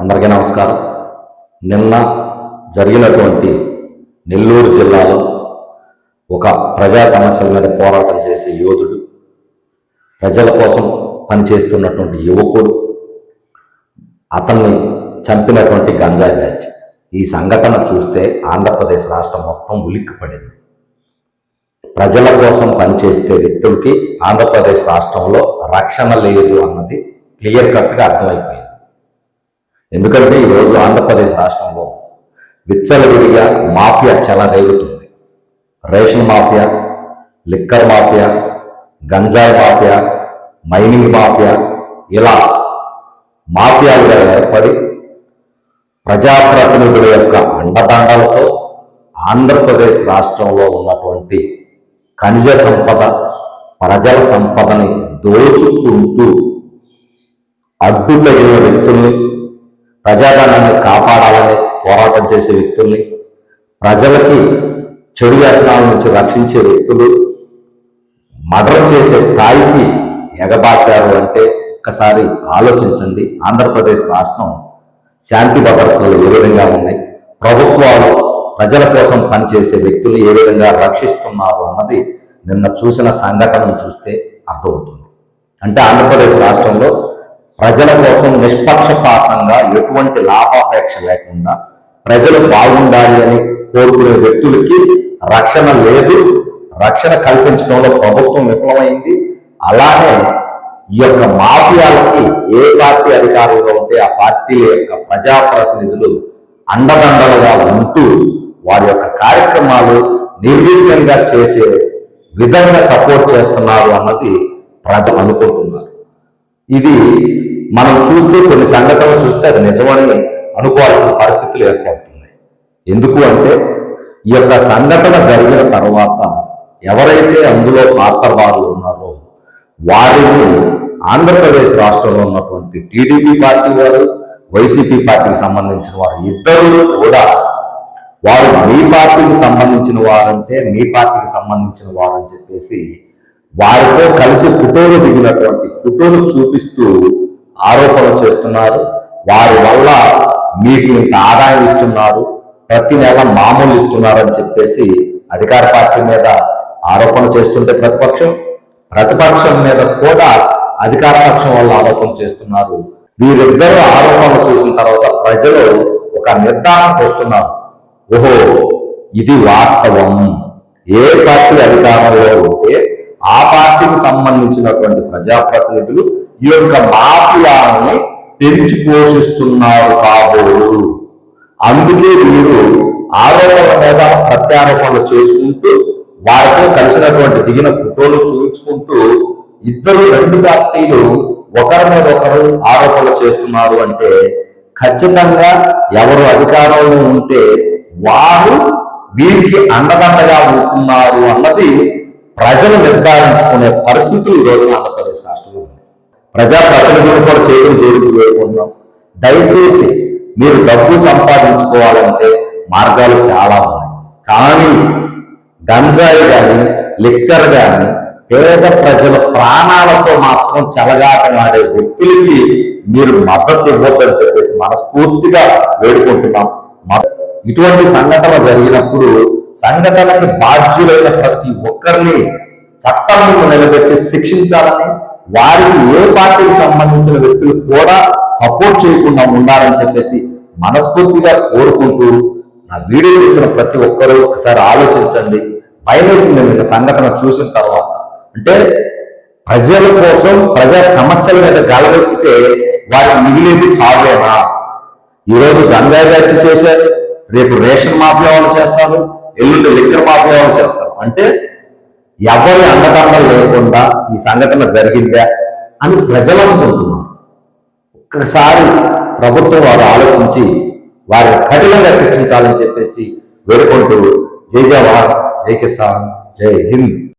అందరికీ నమస్కారం. నిన్న జరిగినటువంటి నెల్లూరు జిల్లాలో ఒక ప్రజా సమస్యల మీద పోరాటం చేసే యోధుడు ప్రజల కోసం పనిచేస్తున్నటువంటి యువకుడు అతన్ని చంపినటువంటి గంజాయి బ్యాచ్. ఈ సంఘటన చూస్తే ఆంధ్రప్రదేశ్ రాష్ట్రం మొత్తం ఉలిక్కిపడింది. ప్రజల కోసం పనిచేసే వ్యక్తులకి ఆంధ్రప్రదేశ్ రాష్ట్రంలో రక్షణ లేదు అన్నది క్లియర్ కట్గా అర్థమైపోయింది. ఎందుకంటే ఈరోజు ఆంధ్రప్రదేశ్ రాష్ట్రంలో విచ్చలవిడిగా మాఫియా చెలరేగుతుంది రేషన్ మాఫియా లిక్కర్ మాఫియా గంజాయి మాఫియా మైనింగ్ మాఫియా ఇలా మాఫియాలుగా ఏర్పడి ప్రజాప్రతినిధుల యొక్క అండదండలతో ఆంధ్రప్రదేశ్ రాష్ట్రంలో ఉన్నటువంటి ఖనిజ సంపద ప్రజల సంపదని దోచుకుంటూ అడ్డు తగిన వ్యక్తుల్ని ప్రజాధనాన్ని కాపాడాలని పోరాటం చేసే వ్యక్తుల్ని ప్రజలకి చెడు వ్యసనాల నుంచి రక్షించే వ్యక్తులు మర్డర్ చేసే స్థాయికి ఎగబాటారు అంటే ఒక్కసారి ఆలోచించండి. ఆంధ్రప్రదేశ్ రాష్ట్రం శాంతి భద్రతలు ఏ విధంగా ఉన్నాయి? ప్రభుత్వాలు ప్రజల కోసం పనిచేసే వ్యక్తులు ఏ విధంగా రక్షిస్తున్నారు అన్నది నిన్న చూసిన సంఘటనను చూస్తే అర్థమవుతుంది. అంటే ఆంధ్రప్రదేశ్ రాష్ట్రంలో ప్రజల కోసం నిష్పక్షపాతంగా ఎటువంటి లాభాపేక్ష లేకుండా ప్రజలు బాగుండాలి అని కోరుకునే వ్యక్తులకి రక్షణ లేదు. రక్షణ కల్పించడంలో ప్రభుత్వం విఫలమైంది. అలానే ఈ యొక్క మాఫియాలకి ఏ పార్టీ అధికారంలో ఉంటే ఆ పార్టీల యొక్క ప్రజాప్రతినిధులు అండదండలుగా ఉంటూ వారి యొక్క కార్యక్రమాలు నిర్వీర్యంగా చేసే విధంగా సపోర్ట్ చేస్తున్నారు అన్నది ప్రజలు అనుకుంటున్నారు. ఇది మనం చూస్తూ కొన్ని సంఘటనలు చూస్తే అది నిజమని అనుకోవాల్సిన పరిస్థితులు ఏర్పడుతున్నాయి. ఎందుకు అంటే ఈ యొక్క సంఘటన జరిగిన తర్వాత ఎవరైతే అందులో పాత్రదారులు ఉన్నారో వారిని ఆంధ్రప్రదేశ్ రాష్ట్రంలో ఉన్నటువంటి టీడీపీ పార్టీ వారు వైసీపీ పార్టీకి సంబంధించిన వారు ఇద్దరు కూడా వారు మీ పార్టీకి సంబంధించిన వారంటే మీ పార్టీకి సంబంధించిన వారు అని చెప్పేసి వారితో కలిసి ఫోటోలు దిగినటువంటి ఫోటోలు చూపిస్తూ ఆరోపణలు చేస్తున్నారు. వారి వల్ల మీకు ఇంత ఆదాయం ఇస్తున్నారు. ప్రతి నెల మామూలు ఇస్తున్నారు అని చెప్పేసి అధికార పార్టీ మీద ఆరోపణ చేస్తుంటే ప్రతిపక్షం ప్రతిపక్షం మీద కూడా అధికార పక్షం వాళ్ళు ఆరోపణ చేస్తున్నారు. వీరిద్దరూ ఆరోపణలు చూసిన తర్వాత ప్రజలు ఒక నిర్ధారణకు వస్తున్నారు. ఓహో ఇది వాస్తవం. ఏ పార్టీ అధికారంలో ఉంటే ఆ పార్టీకి సంబంధించినటువంటి ప్రజాప్రతినిధులు ఈ యొక్క మాఫియాని పెంచి పోషిస్తున్నారు కాబోలు. అందుకే వీరు ఆరోపణల మీద ప్రత్యారోపణలు చేసుకుంటూ వారితో కలిసినటువంటి దిగిన ఫోటోలు చూపించుకుంటూ ఇద్దరు రెండు పార్టీలు ఒకరి మీద ఒకరు ఆరోపణలు చేస్తున్నారు అంటే ఖచ్చితంగా ఎవరు అధికారంలో ఉంటే వారు వీరికి అండదండగా ఉంటున్నారు అన్నది ప్రజలు నిర్ధారించుకునే పరిస్థితులు ఈరోజు ఆంధ్రప్రదేశ్ ప్రజాప్రతినిధులు కూడా చేయడం జోడించి వేడుకుంటున్నాం దయచేసి మీరు డబ్బు సంపాదించుకోవాలంటే మార్గాలు చాలా ఉన్నాయి. కానీ గంజాయి కానీ లిక్కర్ కానీ పేద ప్రజల ప్రాణాలతో మాత్రం చెలగాటమాడే వ్యక్తులకి మీరు మద్దతు ఇవ్వద్దని చెప్పేసి మనస్ఫూర్తిగా వేడుకుంటున్నాం. ఇటువంటి సంఘటన జరిగినప్పుడు సంఘటనకి బాధ్యులైన ప్రతి ఒక్కరిని చట్టం నిలబెట్టి శిక్షించాలని వారికి ఏ పార్టీకి సంబంధించిన వ్యక్తులు కూడా సపోర్ట్ చేయకుండా ఉండాలని చెప్పేసి మనస్ఫూర్తిగా కోరుకుంటూ నా వీడియో చూసిన ప్రతి ఒక్కరూ ఒకసారి ఆలోచించండి. భయమేసింది నిన్న సంఘటన చూసిన తర్వాత. అంటే ప్రజల కోసం ప్రజా సమస్యల మీద గలవెత్తితే వారికి మిగిలేది చావేనా? ఈరోజు గంగా చేశారు. రేపు రేషన్ మాఫియా వాళ్ళు చేస్తారు. ఎల్లుండి లిక్కర్ మాఫియా ఎవరి అండదండలు లేకుండా ఈ సంఘటన జరిగిందా అని ప్రజలు అనుకుంటున్నారు. ఒక్కసారి ప్రభుత్వం వారు ఆలోచించి వారిని కఠినంగా శిక్షించాలని చెప్పేసి వేడుకుంటూ జై జవాన్ జై కిసాన్ జై హింద్.